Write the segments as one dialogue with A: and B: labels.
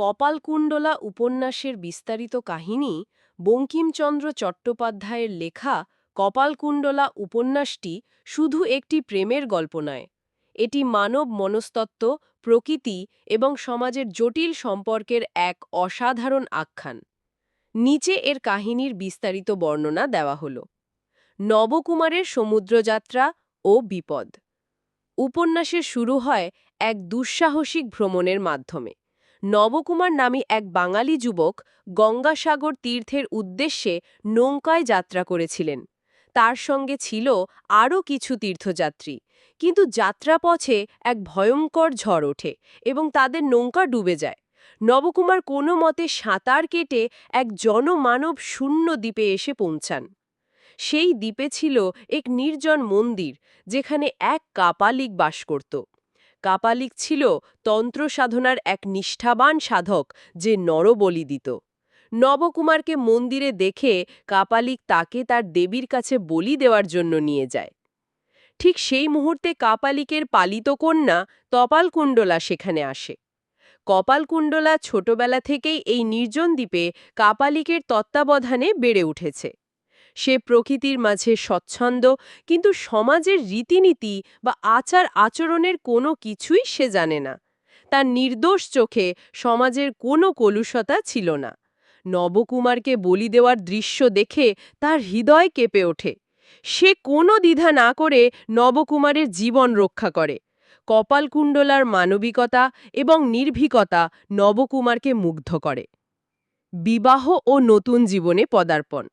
A: কপালকুণ্ডলা উপন্যাসের বিস্তারিত কাহিনী বঙ্কিমচন্দ্র চট্টোপাধ্যায়ের লেখা কপালকুণ্ডলা উপন্যাসটি শুধু একটি প্রেমের গল্প নয়, এটি মানব মনস্তত্ত্ব, প্রকৃতি এবং সমাজের জটিল সম্পর্কের এক অসাধারণ আখ্যান। নিচে এর কাহিনীর বিস্তারিত বর্ণনা দেওয়া হল। নবকুমারের সমুদ্রযাত্রা ও বিপদ। উপন্যাসের শুরু হয় এক দুঃসাহসিক ভ্রমণের মাধ্যমে। নবকুমার নামে এক বাঙালি যুবক গঙ্গাসাগর তীর্থের উদ্দেশ্যে নৌকায় যাত্রা করেছিলেন। তার সঙ্গে ছিল আরও কিছু তীর্থযাত্রী। কিন্তু যাত্রাপথে এক ভয়ঙ্কর ঝড় ওঠে এবং তাদের নৌকা ডুবে যায়। নবকুমার কোনো মতে সাঁতার কেটে এক জনমানব শূন্য দ্বীপে এসে পৌঁছান। সেই দ্বীপে ছিল এক নির্জন মন্দির, যেখানে এক কাপালিক বাস করত। কাপালিক ছিল তন্ত্র সাধনার এক নিষ্ঠাবান সাধক যে নরবলি দিত। নবকুমারকে মন্দিরে দেখে কাপালিক তাকে তার দেবীর কাছে বলি দেওয়ার জন্য নিয়ে যায়। ঠিক সেই মুহূর্তে কাপালিকের পালিত কন্যা তপালকুণ্ডলা সেখানে আসে। কপালকুণ্ডলা ছোটবেলা থেকেই এই নির্জন দ্বীপে কাপালিকের তত্ত্বাবধানে বেড়ে উঠেছে। সে প্রকৃতির মাঝে স্বচ্ছন্দ, কিন্তু সমাজের রীতিনীতি বা আচার আচরণের কোনো কিছুই সে জানে না। তার নির্দোষ চোখে সমাজের কোনো কলুষতা ছিল না। নবকুমারকে বলি দেওয়ার দৃশ্য দেখে তার হৃদয় কেঁপে ওঠে। সে কোনো দ্বিধা না করে নবকুমারের জীবন রক্ষা করে। কপালকুণ্ডলার মানবিকতা এবং নির্ভীকতা নবকুমারকে মুগ্ধ করে। বিবাহ ও নতুন জীবনে পদার্পণ।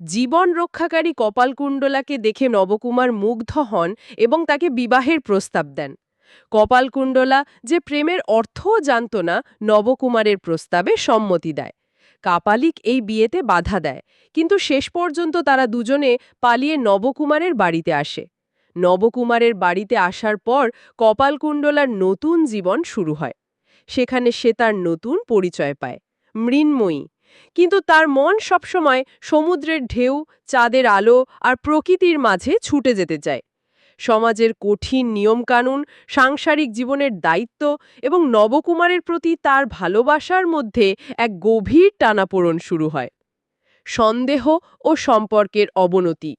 A: জীবন রক্ষাকারী কপালকুণ্ডলাকে দেখে নবকুমার মুগ্ধ হন এবং তাকে বিবাহের প্রস্তাব দেন। কপালকুণ্ডলা যে প্রেমের অর্থও জানত না, নবকুমারের প্রস্তাবে সম্মতি দেয়। কাপালিক এই বিয়েতে বাধা দেয়, কিন্তু শেষ পর্যন্ত তারা দুজনে পালিয়ে নবকুমারের বাড়িতে আসে। নবকুমারের বাড়িতে আসার পর কপালকুণ্ডলার নতুন জীবন শুরু হয়। সেখানে সে তার নতুন পরিচয় পায়, মৃন্ময়ী। কিন্তু তার মন সবসময় সমুদ্রের ঢেউ, চাঁদের আলো আর প্রকৃতির মাঝে ছুটে যেতে চায়। সমাজের কঠিন নিয়মকানুন, সাংসারিক জীবনের দায়িত্ব এবং নবকুমারের প্রতি তার ভালোবাসার মধ্যে এক গভীর টানাপোড়ন শুরু হয়। সন্দেহ ও সম্পর্কের অবনতি।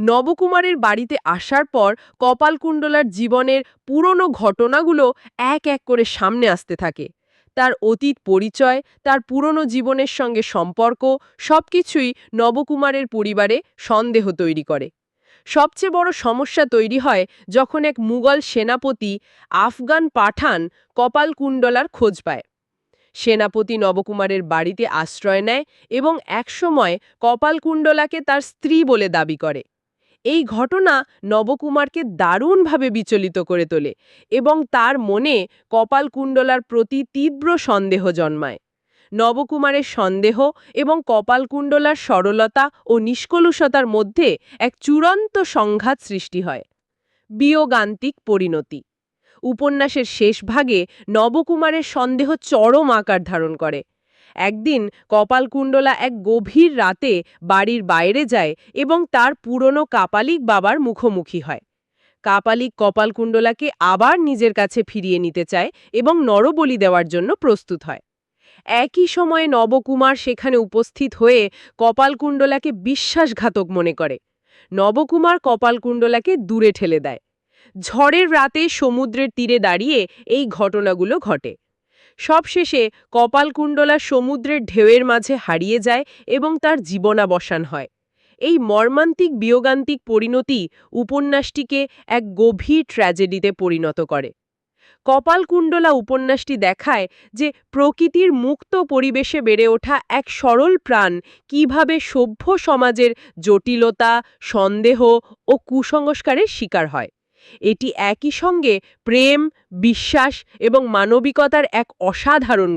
A: নবকুমারের বাড়িতে আসার পর কপালকুণ্ডলার জীবনের পুরনো ঘটনাগুলো এক এক করে সামনে আসতে থাকে। তার অতীত পরিচয়, তার পুরনো জীবনের সঙ্গে সম্পর্ক, সবকিছুই নবকুমারের পরিবারে সন্দেহ তৈরি করে। সবচেয়ে বড় সমস্যা তৈরি হয় যখন এক মুঘল সেনাপতি আফগান পাঠান কপালকুণ্ডলার খোঁজ পায়। সেনাপতি নবকুমারের বাড়িতে আশ্রয় নেয় এবং একসময় কপালকুণ্ডলাকে তার স্ত্রী বলে দাবি করে। এই ঘটনা নবকুমারকে দারুণভাবে বিচলিত করে তোলে এবং তার মনে কপালকুণ্ডলার প্রতি তীব্র সন্দেহ জন্মায়। নবকুমারের সন্দেহ এবং কপালকুণ্ডলার সরলতা ও নিষ্কলুষতার মধ্যে এক চূড়ান্ত সংঘাত সৃষ্টি হয়। বিয়োগান্তিক পরিণতি। উপন্যাসের শেষ ভাগে নবকুমারের সন্দেহ চরম আকার ধারণ করে। একদিন কপালকুণ্ডলা এক গভীর রাতে বাড়ির বাইরে যায় এবং তার পুরনো কাপালিক বাবার মুখোমুখি হয়। কাপালিক কপালকুণ্ডলাকে আবার নিজের কাছে ফিরিয়ে নিতে চায় এবং নরবলি দেওয়ার জন্য প্রস্তুত হয়। একই সময়ে নবকুমার সেখানে উপস্থিত হয়ে কপালকুণ্ডলাকে বিশ্বাসঘাতক মনে করে। নবকুমার কপালকুণ্ডলাকে দূরে ঠেলে দেয়। ঝড়ের রাতে সমুদ্রের তীরে দাঁড়িয়ে এই ঘটনাগুলো ঘটে। সবশেষে কপালকুণ্ডলা সমুদ্রের ঢেউয়ের মাঝে হারিয়ে যায় এবং তার জীবনাবসান হয়। এই মর্মান্তিক বিয়োগান্তিক পরিণতি উপন্যাসটিকে এক গভীর ট্র্যাজেডিতে পরিণত করে। কপালকুণ্ডলা উপন্যাসটি দেখায় যে প্রকৃতির মুক্ত পরিবেশে বেড়ে ওঠা এক সরল প্রাণ কীভাবে সভ্য সমাজের জটিলতা, সন্দেহ ও কুসংস্কারের শিকার হয়। এটি একই সঙ্গে প্রেম বিশ্বাস এবং মানবিকতার এক অসাধারণ